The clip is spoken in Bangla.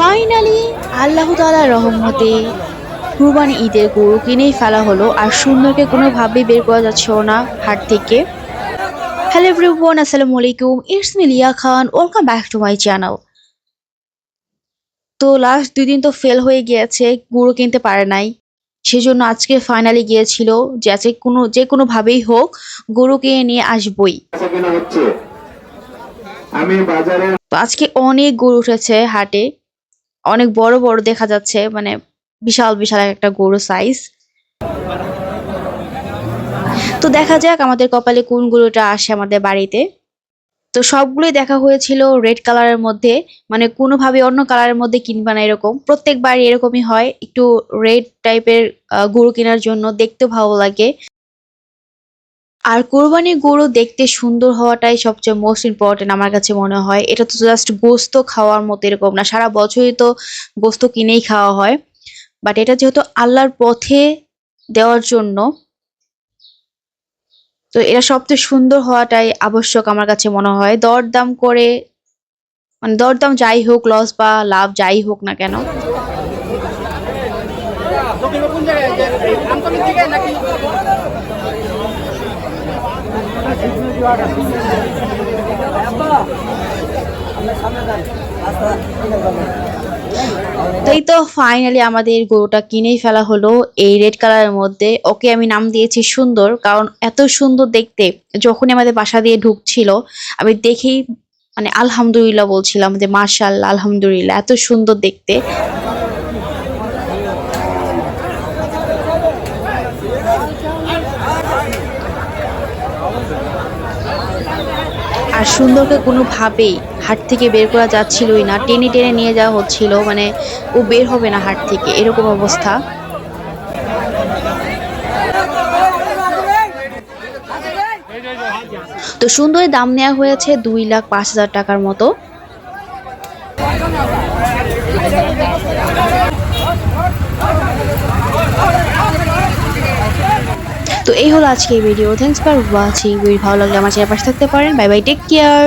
ফাইনালি আল্লাহ তালার রহমতে কুরবানি ঈদের গরু কিনেই ফেলা হলো আর সুন্দরকে কোনোভাবেই বের করা যাচ্ছেও না হাট থেকে। হ্যালো এভরিওয়ান আসসালামু আলাইকুম। It's me Liya Khan welcome back to my channel তো লাস্ট দুই দিন তো ফেল হয়ে গিয়েছে গরু কিনতে পারে নাই। সেজন্য আজকে ফাইনালি গিয়েছিল যে আজকে কোনো যে কোনো ভাবেই হোক গরু কিনে নিয়ে আসবই। হচ্ছে। আমি বাজারে আজকে অনেক গরু উঠেছে হাটে। অনেক বড় বড় দেখা যাচ্ছে মানে বিশাল বিশাল একটা গরু সাইজ তো দেখা যাক আমাদের কপালে কোন গরুটা আসে আমাদের বাড়িতে। তো সবগুলোই দেখা হয়েছিল রেড কালারের মধ্যে মানে কোনোভাবে অন্য কালারের মধ্যে কিনবা না এরকম। প্রত্যেকবার এরকমই হয়, একটু রেড টাইপের গরু কেনার জন্য। দেখতে ভালো লাগে। আর কোরবানির গরু দেখতে সুন্দর হওয়াটাই সবচেয়ে মোস্ট ইম্পর্টেন্ট আমার কাছে মনে হয়। এটা তো জাস্ট গোস্ত খাওয়ার মতো এরকম না। সারা বছরই তো গোস্ত কিনেই খাওয়া হয়। বাট এটা যেহেতু আল্লাহর পথে দেওয়ার জন্য, তো এটা সবচেয়ে সুন্দর হওয়াটাই আবশ্যক আমার কাছে মনে হয়। দরদাম করে মানে দরদাম যাই হোক লস বা লাভ যাই হোক না কেন। নাকি তো ফাইনালি আমাদের গরুটা কিনেই ফেলা হলো। এই রেড কালারের মধ্যে। ওকে আমি নাম দিয়েছি সুন্দর, কারণ এত সুন্দর দেখতে, যখনই আমাদের বাসা দিয়ে ঢুকছিল, আমি দেখেই মানে আলহামদুলিল্লাহ বলছিলাম যে মার্শাল্লাহ আলহামদুলিল্লাহ, এত সুন্দর দেখতে। আর সুন্দরকে কোনোভাবেই হাট থেকে বের করা যাচ্ছিলই না। টেনে টেনে নিয়ে যাওয়া হচ্ছিল মানে ও বের হবে না হাট থেকে, এরকম অবস্থা। তো সুন্দরের দাম নেওয়া হয়েছে দুই লাখ পাঁচ হাজার টাকার মতো। তো এই হলো আজকে video thanks for watching video ভালো লাগলে আমার চ্যানেল পাশে থাকতে পারেন। Bye bye take care